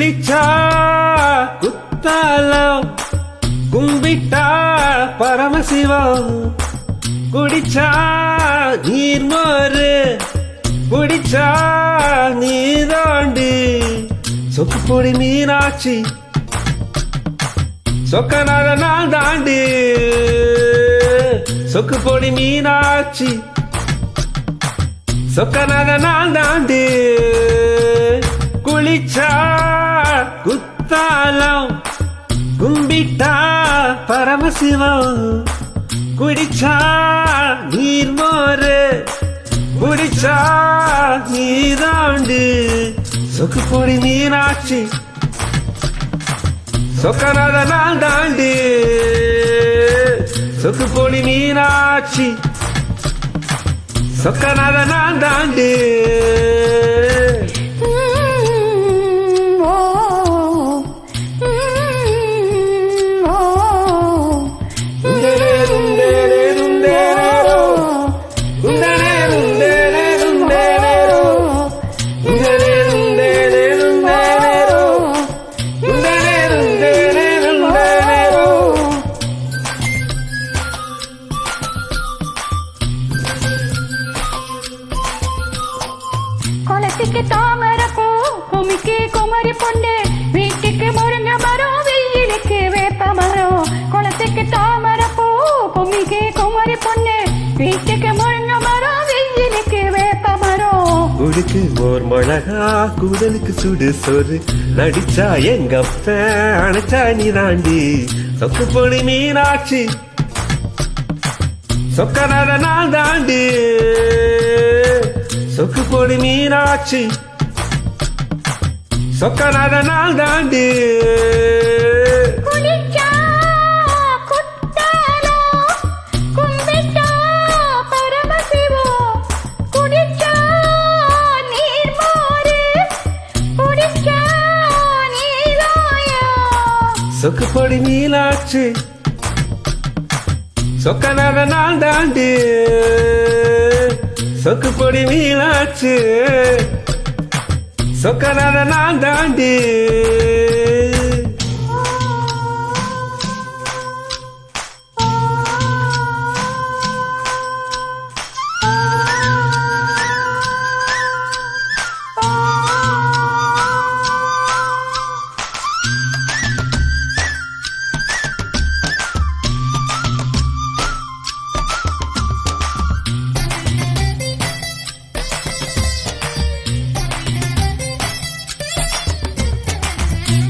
விழிச்சா குத்தாலம் கும்பிட்டா பரமசிவம். குடிச்சா நீர்மோரு குடிச்சா நீதாண்டு சொக்கு பொடி மீனாட்சி சொக்கநாத நாள் தாண்டு சொக்கு பொடி மீனாட்சி சொக்கநாத நாள் தாண்டு குளிச்சா குத்தாலம் கும்பிட்டா பரமசிவம். குடிச்சா நீர் மோரு குடிச்சா நீதாண்டு சொக்கு பொடி நீராட்சி சொக்கநாத நாள் தாண்டு சொக்கு பொடி நீராட்சி சொக்கநாத நாள் தாண்டு குளத்துக்கு தாமரை பூ குமிக்கு குமரி பொண்ணு வீட்டுக்கு முருங்க மரம் வெயிலுக்கு வேப்ப மரம். கொலத்துக்கு தாமரை பூ குமிக்கு குமரி பொண்ணு வீட்டுக்கு முருங்க மரம் வெயிலுக்கு வேப்ப மரம். உடுக்கு ஓர் மிளகா கூடலுக்கு சுடு சொரு நடிச்சா எங்க அப்ப அணைச்சா நீ தாண்டி. சொக்கு பொடி மீனாட்சி. சொக்கநாத நான் தாண்டி. கும்பிட்டா பரமசிவம் குடிச்சா நீர்மோரு குடிச்சா நீராயம் சொக்கு பொடி மீனாட்சி. சொக்கநாத நான் தாண்டி சொக்கு பொடி மீனாச்சு. சொக்கநாத நான் தாண்டி.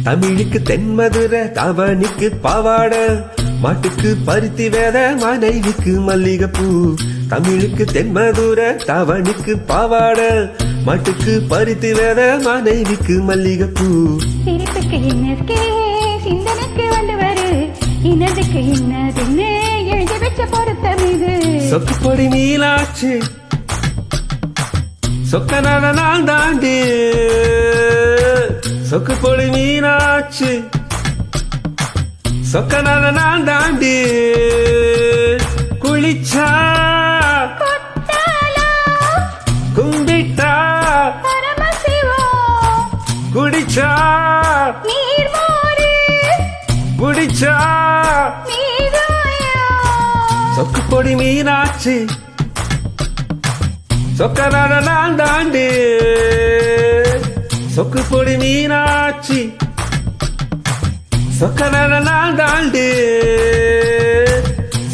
தமிழுக்கு தென்மதுரை தவணிக்கு பாவாட மாட்டுக்கு பருத்தி வேத மனைவிக்கு மல்லிகைப்பூ. தமிழுக்கு தென்மதுரை தவணிக்கு பாவாட மாட்டுக்கு பருத்தி வேத மனைவிக்கு மல்லிகைப்பூ. சிரிப்புக்கு இன்னதுக்கே சிந்தனைக்கு வந்தவரு இன்னதுக்கு இன்னதுன்னு எழுதி வச்ச பொருத்தம் இது. சொக்கு பொடி மீனாட்சி. சொக்கநாத நான் தாண்டி சொக்கு பொடி மீனாட்சி சொக்கநாத நான் தாண்டி குளிச்சா. கும்பிட்டா. குடிச்சா. குடிச்சா. சொக்கு பொடி மீனாட்சி சொக்கநாத நான் தாண்டி சொக்கு பொடி மீனாட்சி. சொக்க நான் தாண்டி.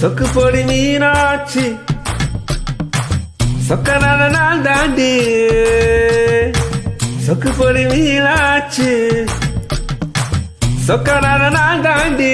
சொக்கு பொடி மீனாட்சி. சொக்க நான் தாண்டி. சொக்கு பொடி மீனாட்சி. சொக்க நான் தாண்டி.